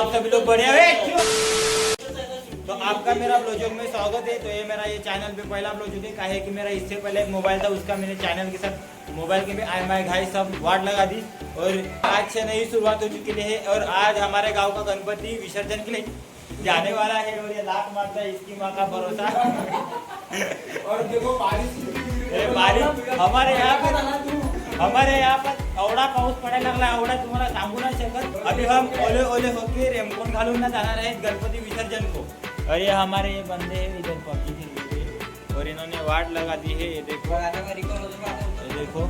आप सभी लोग बढ़िया है। तो आपका मेरा ब्लॉग में स्वागत है। तो ये मेरा ये चैनल पे पहला ब्लॉग है काहे कि मेरा इससे पहले एक मोबाइल था उसका मैंने चैनल के साथ मोबाइल के भी आई माई घाई सब वाट लगा दी। और आज से नई शुरुआत हो चुकी है और आज हमारे गाँव का गणपति विसर्जन के लिए जाने वाला है और ये लाख मारता है इसकी माँ का भरोसा। और देखो बारिश बारिश हमारे यहाँ पर हमारे यहाँ पर एवढा पाऊस पडायला लागला एवढा तुम्हाला सांगू नाही शकत। अभी हम ओले ओले होके रेमकोट घालून ना जाणार आहेत गणपति विसर्जन को। और ये हमारे ये बंदे हैं इधर पबजी खेल रहे हैं और इन्होंने वाट लगा दी है ये देखो। ये देखो।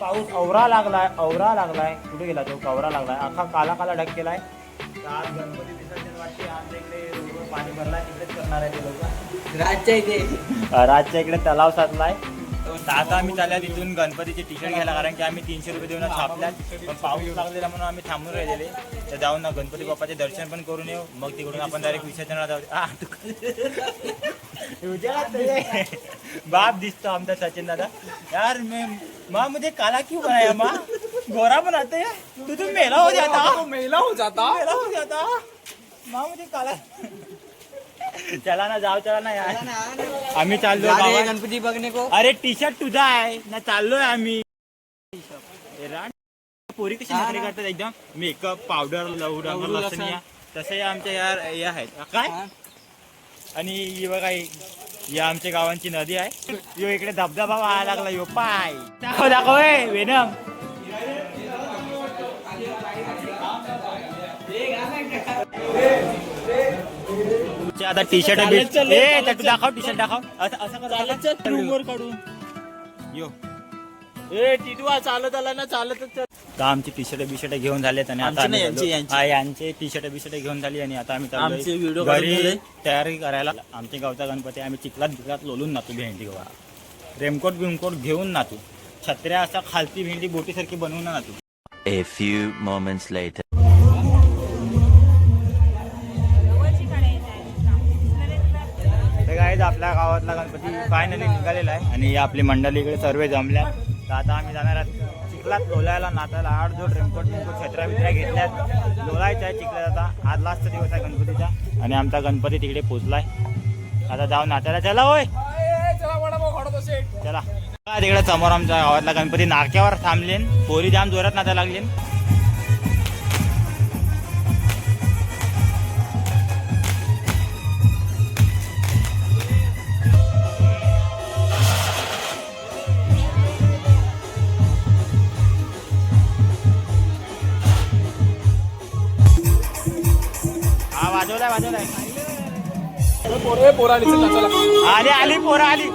पाऊस अवरा लागलाय अवरा लागलाय कुठे गेला तो कवरा लागलाय अख्खा काला काला ढग केलाय आज गणपती विसर्जन वाटते आमच्या इकडे पाणी भरलाय तिकडेच करणार आहे ते लोक रातच्या इथे राजच्या इकडे तलाव साधलाय। आता आम्ही चालल्या तिथून गणपतीचे टी शर्ट घ्यायला कारण की आम्ही तीनशे रुपये देऊन छापल्यात. पण पाऊस लागलेला म्हणून आम्ही थांबून राहिलेले. तर जाऊन ना गणपती बाप्पाचे दर्शन पण करून येऊ. मग तिकडून आपण डायरेक्ट विसर्जनाला जाऊ. बाप दिसतो आमचा सचिन दादा. यार मैं माँ मुझे काला क्यों बनाया माँ? गोरा बनाते तू तो मेला हो जाता. तो मेला हो जाता. मेला हो जाता. माँ मुझे काला चला ना जाऊ चला ना यार. आम्ही चाललो. गणपती बघने को? अरे टी शर्ट तुझा आहे. ना चाललोय आम्ही. पोरी कशी नोकरी. करतात एकदम? मेकअप पावडर लवडा लवडू, लसण लसण. या. तसे आमच्या यार हे आहेत. काय. आणि ही बघा ही आमच्या गावांची नदी आहे. यो इकडे धबधबा व्हायला लागला. यो पाय. दाखव दाखव वेनम. आता टी शर्ट दाखव टी शर्ट दाखव. असं. रूमवर काढून. यो. ए टिटवा चालत आला ना चालतच. तर आमची टी शर्ट बिशर्ट घेऊन झालेत आणि आता आमची यांची, टी शर्ट बिशर्ट घेऊन झाली आणि आता आम्ही आमचे ठेवले. तयारी करायला. आमच्या गावचा गणपती आम्ही चिखलात बिखलात लोलून नातू भेंडी गोवा. रेमकोट बिमकोट घेऊन नातू छत्र्या असा खालती भेंडी बोटीसारखी बनवून नातू A few moments later. तर आपल्या गावातला गणपती फायनली निघालेला आहे. आणि आपली मंडळी इकडे सर्व जमल्या. तर आता आम्ही जाणार आहोत चिखलात लोलायला नाताला आठ जोड रेमकोट बिमकोट छत्रा बित्र्या घेतल्यात. लोलायच्या आहे चिखलात आता. आज लास्ट दिवस आहे गणपतीचा. आणि आमचा गणपती तिकडे पोचलाय. आता जाऊन नात्याला चला होय. चला. तिकडे समोर आमच्या गावातला गणपती नाक्यावर थांबले पोरी जाम जोरात नात्या लागली वाजवलाय वाजवलाय ए, पोरं. आली आली पोरं आली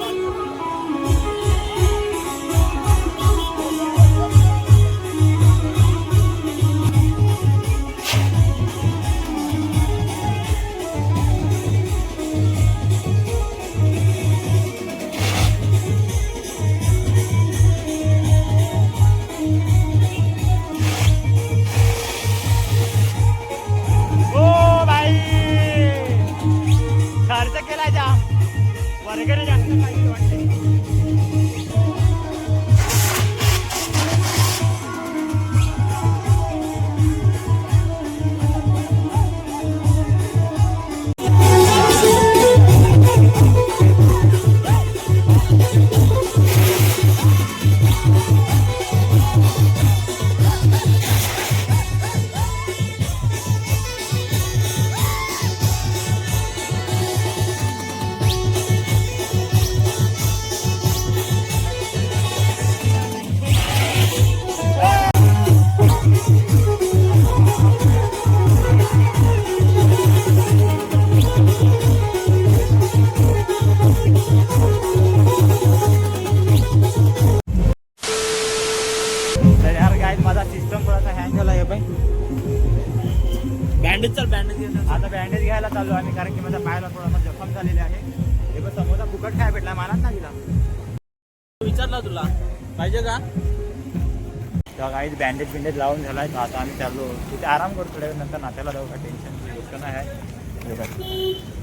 We're बँडेज चल बँडेज ना. आता बँडेज घ्यायला चाललो आम्ही कारण की माझ्या पायाला थोडासा जखम झालेले आहे. हे बघ समोसा फुकट काय भेटला मलाच नाही दिला विचारला तुला. पाहिजे का? तेव्हा बँडेज बिंडेज लावून झालाय. तर आता आम्ही चाललो. तिथे आराम करतो थोड्या नंतर नात्याला जाऊ का? टेन्शनची गोष्ट नाही आहे.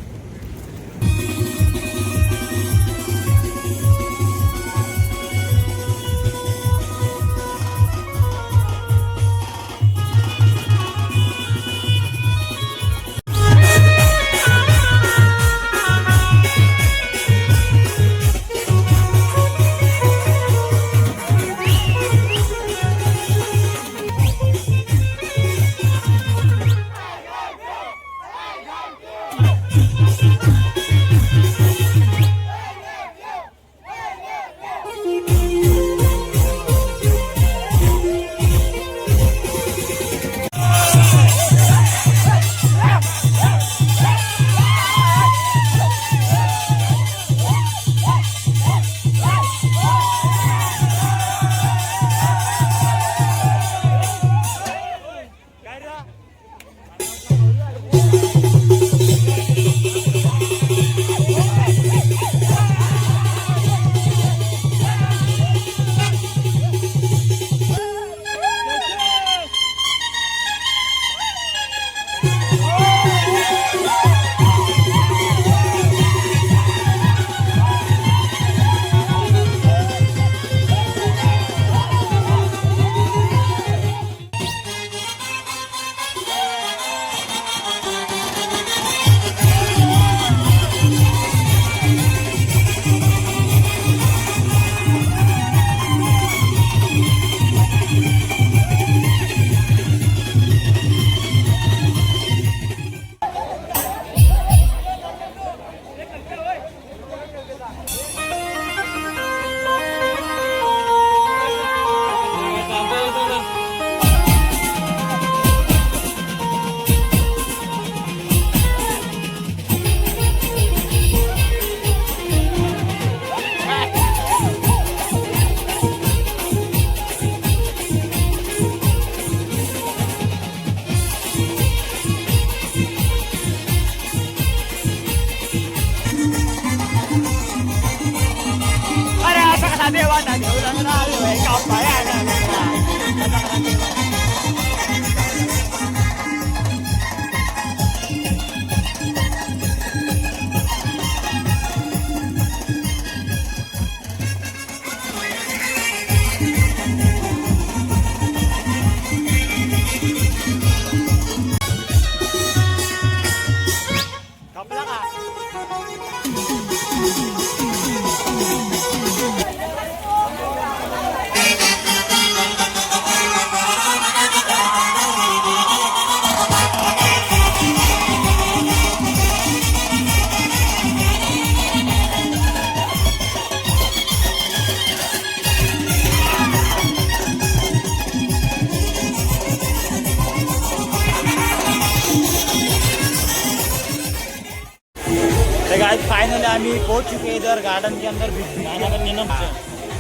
आम्ही पहुंच चुके हैं इधर गार्डन के अंदर बिग नाना का नियम से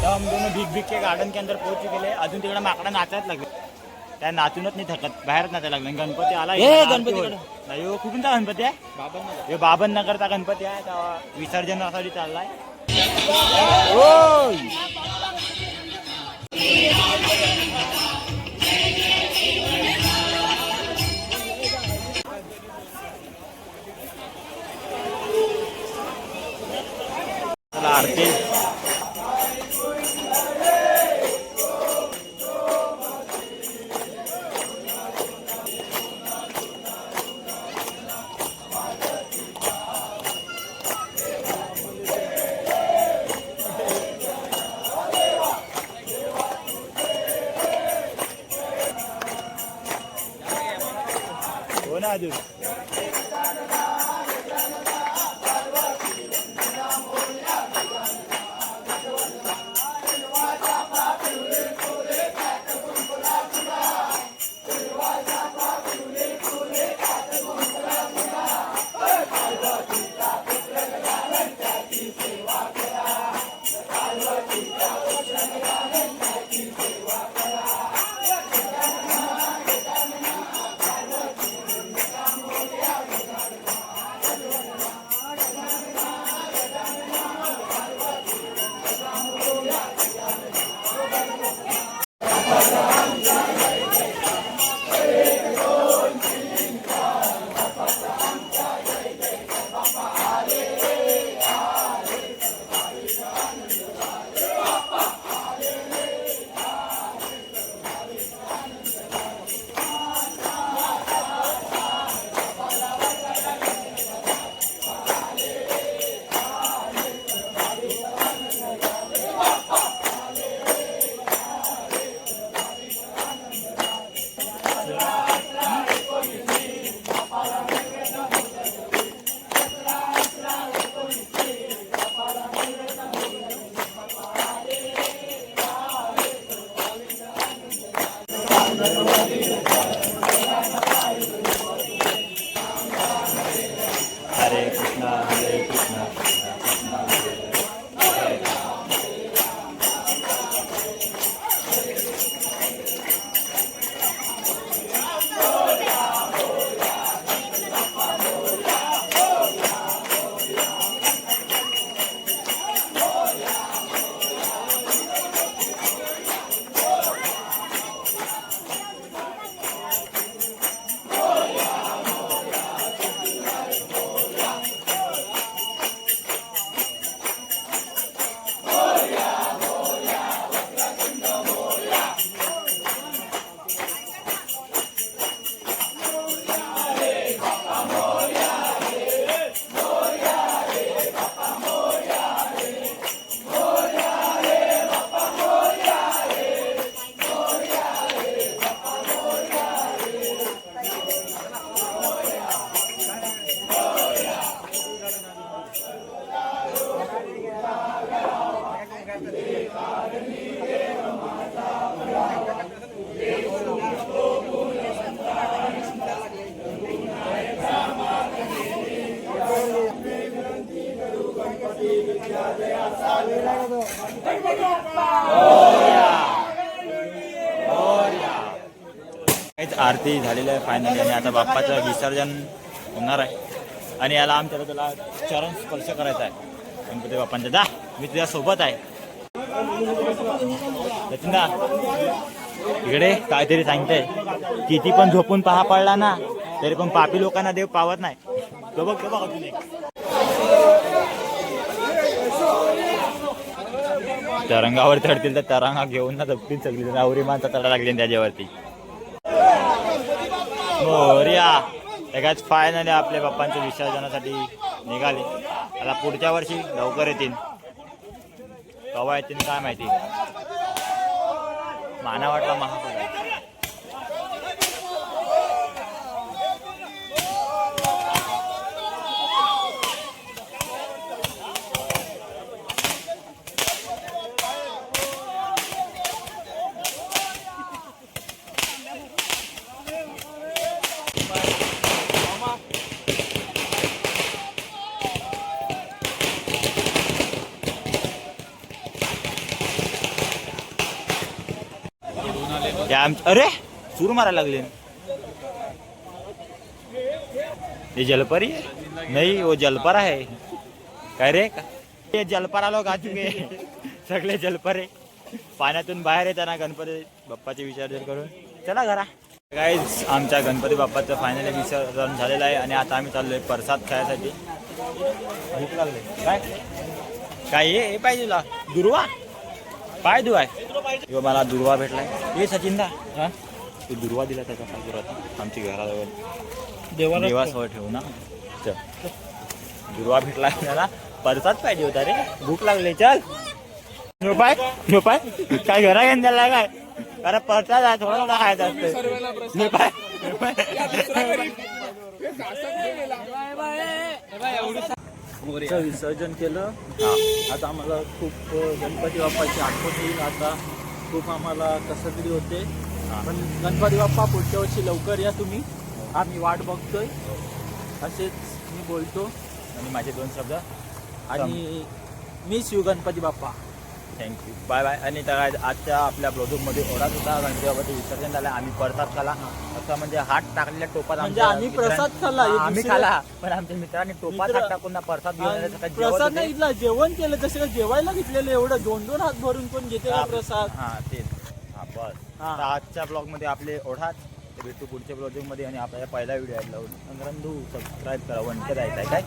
तो हम दोनों बिग बिग के गार्डन के अंदर पहुंच चुके हैं अजून तिकडे माकडा नाचायला लागले. त्या नाचूनच नाही थकत. बाहेरच नाचायला लागले. गणपती आला इकडे गणपती. नाही हो, कुठूनचा गणपती आहे? हे बाबन नगरचा गणपती आहे. तेव्हा विसर्जनासाठी चाललाय. ओय! हो आरती झालेली आहे फायनली आणि आता बाप्पाचं विसर्जन होणार आहे. आणि याला आमच्याला त्याला चरण स्पर्श करायचा आहे. गणपती बाप्पांचा जा मी तुझ्या सोबत आहे. सचिंदा इकडे काहीतरी सांगते किती पण झोपून पहा पडला ना तरी पण पापी लोकांना देव पावत नाही. तो बघ तो बघ अजून तरंगावर चढतील तर तरंगा घेऊन ना जपतील सगळी रावरी माणसा चढा लागली त्याच्यावरती. मोर्या एकाच फायनली आपल्या बाप्पांच्या विसर्जनासाठी निघाले. आता पुढच्या वर्षी लवकर येतील. कवा येतील काय माहिती. माना वाटला महापौर या आम- अरे सूर मारायला लागले. हे जलपरी नाही नहीं वो जलपरा आहे. काय रे? का ये जलपरा लोक आ चुके. सगळे जलपरे. पाण्यातून बाहेर येताना गणपती बाप्पाचे विसर्जन करून. चला घरा. काय आमच्या गणपती बाप्पाचं फायनली विसर्जन झालेलं आहे आणि आता आम्ही चाललोय प्रसाद खायसाठी. भूक लागले. काय? काय हे? हे पाहिजे तुला. दुर्वा? पाय दुवा आहे किंवा मला दुर्वा भेटलाय. हे सचिन दा हा? तू दुर्वा दिला त्याचा काय दुरात आमची घराजवळ देवासवर ठेवू. ना. चल. दुर्वा भेटला मला परसाद पाहिजे होता रे. भूक लागली चल. ह्यो पाय ह्यो पाय. काय घरा घेऊन द्यायला काय? अरे परसाद आहे थोडा थोडा खायचा असतं ह्यो पाय ह्यो पाय. चं विसर्जन केलं. आता आम्हाला खूप गणपती बाप्पाची आठवण येईल आता. खूप आम्हाला कसं तरी होते पण गणपती बाप्पा पुढच्या वर्षी लवकर या तुम्ही. आम्ही वाट बघतोय. असेच मी बोलतो. आणि माझे दोन शब्द. आणि मी Shiv Ganpati Bappa. Thank you bye bye आणि त्या आजच्या आपल्या ब्लॉगिंगमध्ये ओढाच होता गणपती बाबाचं विसर्जन झालं. आम्ही प्रसाद खाला. असं म्हणजे हात टाकलेल्या टोपात म्हणजे आम्ही प्रसाद खाल्ला, आम्ही खाला पण आमच्या मित्रांनी टोपात हात टाकून ना प्रसाद घेऊन प्रसाद. नाही इथला. जेवण केलं. जसं जेवायला घेतलेलं एवढं. दोन दोन हात भरून कोण घेते प्रसाद? हा तेच. हा बस. आजच्या ब्लॉगमध्ये आपले ओढाच भेटू पुढच्या ब्लॉगिंगमध्ये आणि आपल्या पहिला व्हिडिओ आहे लावून रंधू सबस्क्राईब करा वनकर आहे काय?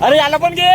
अरे याला पण घे